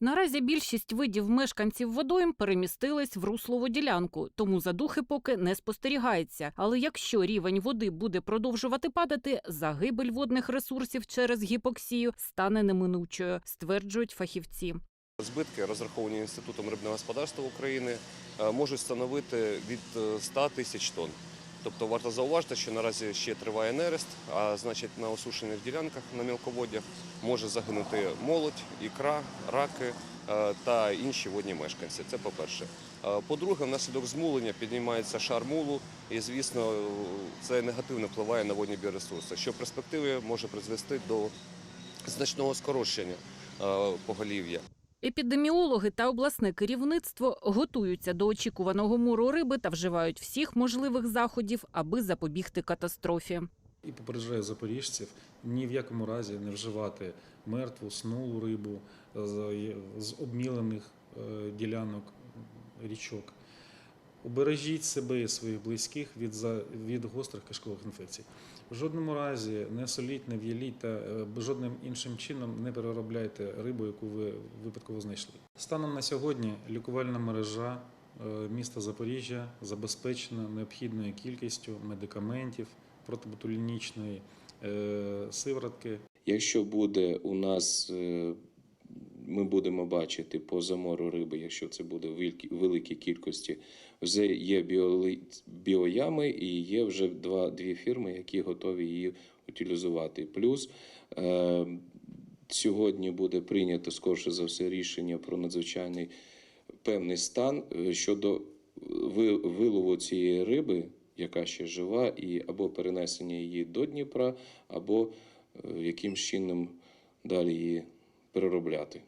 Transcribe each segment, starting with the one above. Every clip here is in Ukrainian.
Наразі більшість видів мешканців водойм перемістились в руслову ділянку, тому задухи поки не спостерігається. Але якщо рівень води буде продовжувати падати, загибель водних ресурсів через гіпоксію стане неминучою, стверджують фахівці. Збитки, розраховані Інститутом рибного господарства України, е, можуть становити від е, 100 тисяч тонн. Тобто варто зауважити, що наразі ще триває нерест, а значить на осушених ділянках на мілководдях може загинути молодь, ікра, раки е, та інші водні мешканці. Це по-перше. Е, По-друге, внаслідок змулення піднімається шар мулу, і звісно, це негативно впливає на водні біоресурси, що в перспективі може призвести до значного скорочення е, поголів'я. Епідеміологи та обласне керівництво готуються до очікуваного муру риби та вживають всіх можливих заходів, аби запобігти катастрофі. І попереджаю запоріжців ні в якому разі не вживати мертву, снулу рибу з, обмілених е, ділянок річок. Убережіть себе і своїх близьких від, за- від гострих кишкових інфекцій. В жодному разі не соліть, не в'яліть та е, жодним іншим чином не переробляйте рибу, яку ви випадково знайшли. Станом на сьогодні лікувальна мережа е, міста Запоріжжя забезпечена необхідною кількістю медикаментів протиботулінічної е, сиворотки Якщо буде у нас, ми будемо бачити по замору риби, якщо це буде в великій кількості, вже є біоями і є вже два, дві фірми, які готові її утилізувати. Плюс е, сьогодні буде прийнято скорше за все рішення про надзвичайний певний стан е, щодо ви- вилову цієї риби, яка ще жива, і або перенесення її до Дніпра, або е, яким чином далі її переробляти.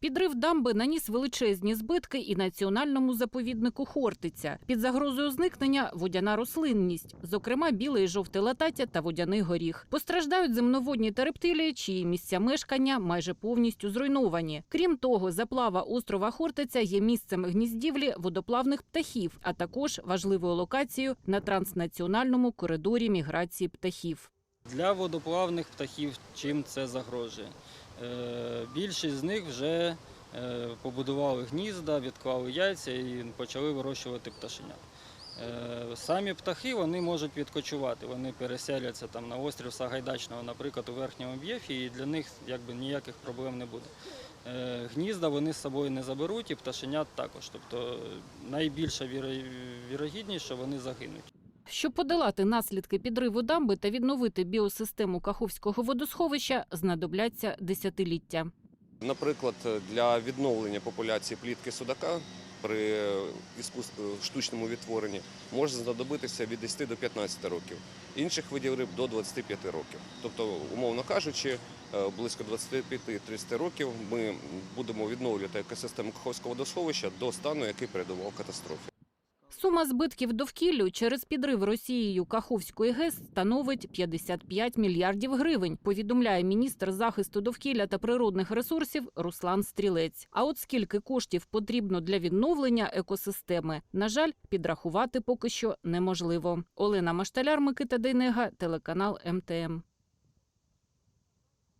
Підрив дамби наніс величезні збитки і національному заповіднику Хортиця. Під загрозою зникнення водяна рослинність, зокрема біле і жовте латаття та водяний горіх. Постраждають земноводні та рептилії, чиї місця мешкання майже повністю зруйновані. Крім того, заплава острова Хортиця є місцем гніздівлі водоплавних птахів, а також важливою локацією на транснаціональному коридорі міграції птахів. Для водоплавних птахів чим це загрожує? Е, Більшість з них вже е, побудували гнізда, відклали яйця і почали вирощувати пташенят. Е, Самі птахи вони можуть відкочувати, вони переселяться там на острів Сагайдачного, наприклад, у верхньому б'єфі, і для них якби ніяких проблем не буде. Гнізда вони з собою не заберуть і пташенят також. Тобто найбільша вірогідність, що вони загинуть. Щоб подолати наслідки підриву дамби та відновити біосистему Каховського водосховища, знадобляться десятиліття. Наприклад, для відновлення популяції плітки судака при штучному відтворенні може знадобитися від 10 до 15 років, інших видів риб до 25 років. Тобто, умовно кажучи, е, близько 25-30 років ми будемо відновлювати екосистему Каховського водосховища до стану, який передував катастрофі. Сума збитків довкіллю через підрив Росією Каховської ГЕС становить 55 мільярдів гривень, повідомляє міністр захисту довкілля та природних ресурсів Руслан Стрілець. А от скільки коштів потрібно для відновлення екосистеми, на жаль, підрахувати поки що неможливо. Олена Машталяр, Микита Дейнега, телеканал МТМ.